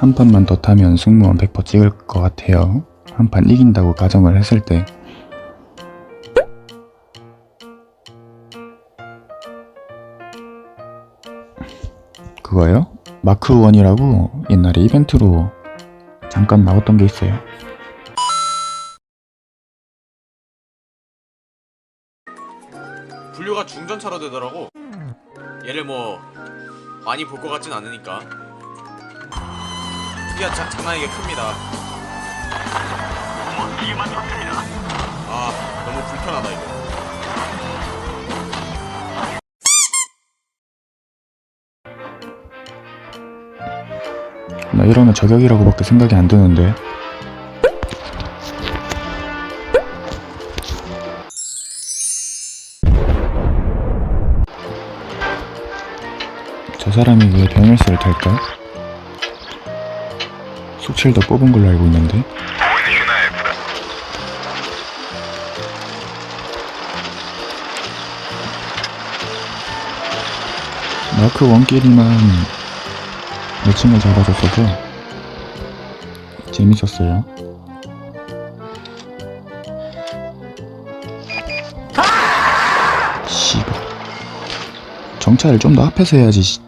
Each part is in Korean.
한 판만 더 타면 승무원 100% 찍을 것 같아요. 한 판 이긴다고 가정을 했을 때. 그거요? 마크 1이라고 옛날에 이벤트로 잠깐 나왔던 게 있어요. 분류가 중전차로 되더라고. 얘를 뭐 많이 볼 것 같진 않으니까. 크기가 자, 장난이게 큽니다. 아 너무 불편하다 이거. 나 이러면 저격이라고밖에 생각이 안 드는데. 저 사람이 왜 베네스를 탈까? 숙칠도 뽑은 걸로 알고 있는데. 마크 원끼리만 매칭을 잡아줬어서 재밌었어요. 씨발. 정찰을 좀 더 앞에서 해야지.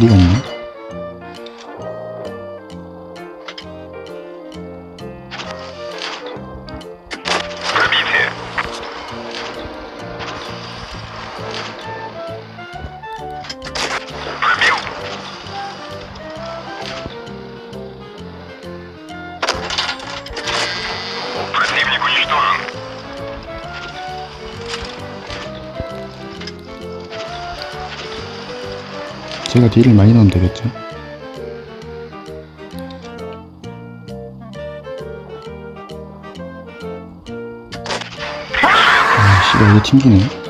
씨. 탄 어디 제가 딜을 많이 넣으면 되겠죠? 아, 씨발, 이게 튕기네.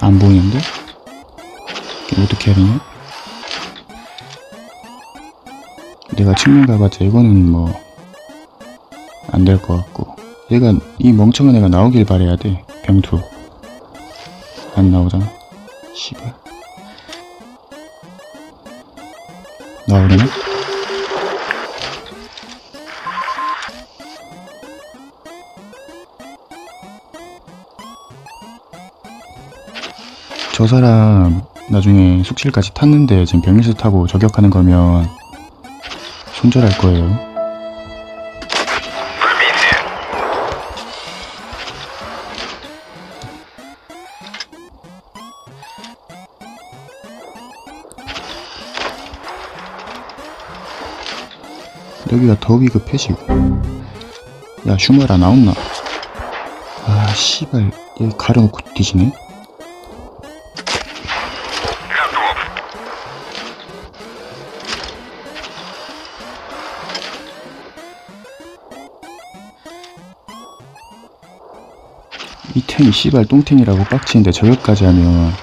안 보이는데? 어떻게 되냐? 내가 측면 가봤자 이거는 뭐 안 될 것 같고. 얘가 이 멍청한 애가 나오길 바래야 돼. 병투. 안 나오잖아. 씨발. 나오려나? 저 사람 나중에 숙실까지 탔는데 지금 병리수 타고 저격하는 거면 손절할 거예요. 여기가 더 위급해지고 야 슈머라 나온나? 아 씨발 여기 가려놓고 뒤지네 탱이 씨발 똥탱이라고 빡치는데 저격까지 하면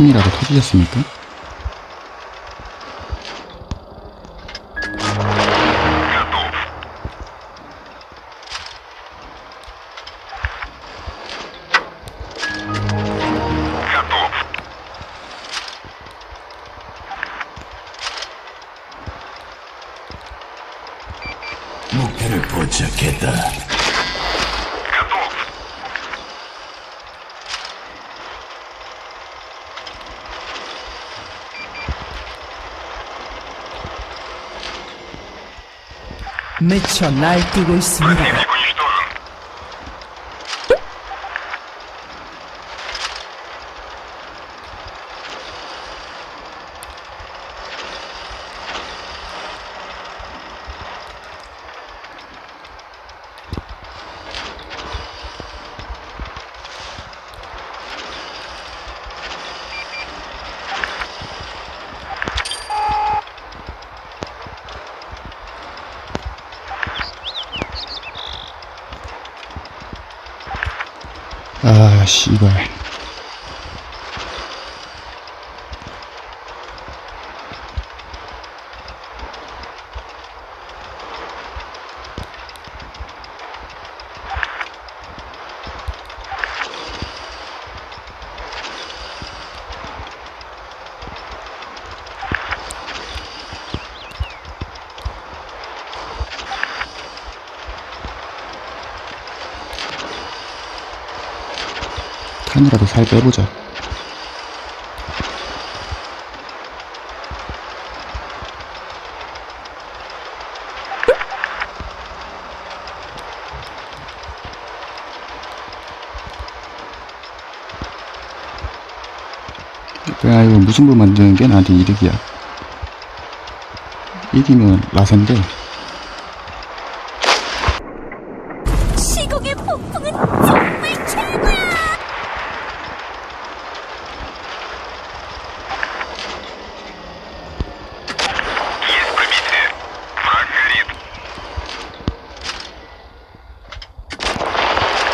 총이라도 터지셨습니까? 목표를 포착했다. 미쳐 날뛰고 있습니다. 아, 씨 발. 탄이라도 살 빼보자. 야, 이거 무승부 만드는 게 나한테 이득이야. 이기면 라센데, 시공의 폭풍은 정말 최고야!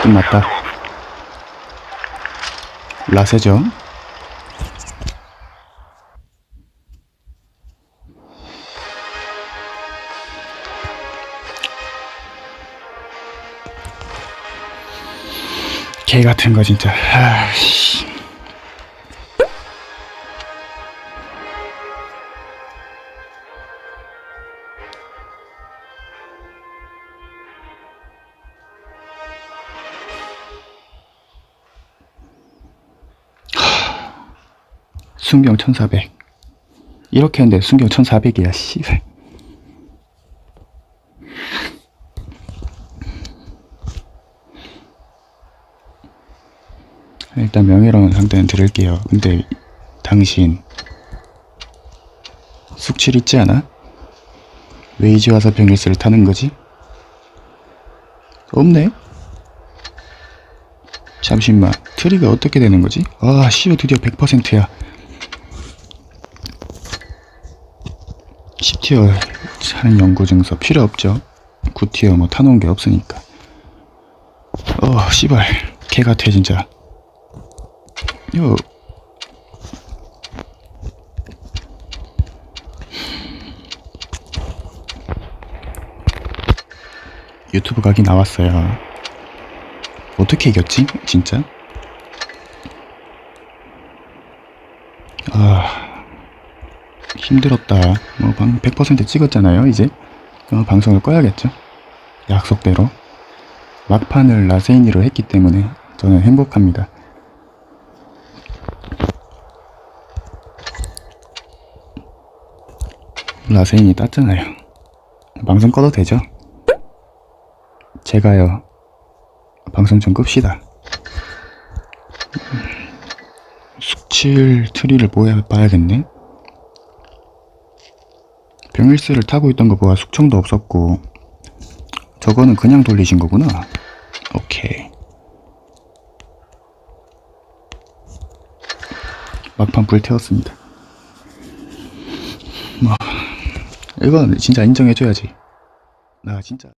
끝났다. 라세죠? 개 같은 거 진짜. 아씨. 순경 1400. 이렇게 했는데 순경 1400이야, 씨발. 일단 명예로운 상태는 들을게요. 근데 당신 숙취 있지 않아? 왜 이제 와서 병일스를 타는 거지? 없네? 잠시만 트리가 어떻게 되는 거지? 아 씨발 드디어 100%야 10티어 하는 연구 증서 필요 없죠. 9티어 뭐 타놓은 게 없으니까. 어 씨발. 개 같아 진짜. 요. 유튜브 각이 나왔어요. 어떻게 이겼지? 진짜? 힘들었다. 뭐 방 100% 찍었잖아요 이제. 어, 방송을 꺼야겠죠. 약속대로. 막판을 라세인이로 했기 때문에 저는 행복합니다. 라세인이 땄잖아요. 방송 꺼도 되죠? 제가요. 방송 좀 끕시다. 숙칠 트리를 모여 봐야겠네. 병일스를 타고 있던 거 보아 숙청도 없었고 저거는 그냥 돌리신 거구나. 오케이. 막판 불 태웠습니다. 뭐 이건 진짜 인정해줘야지. 나 진짜.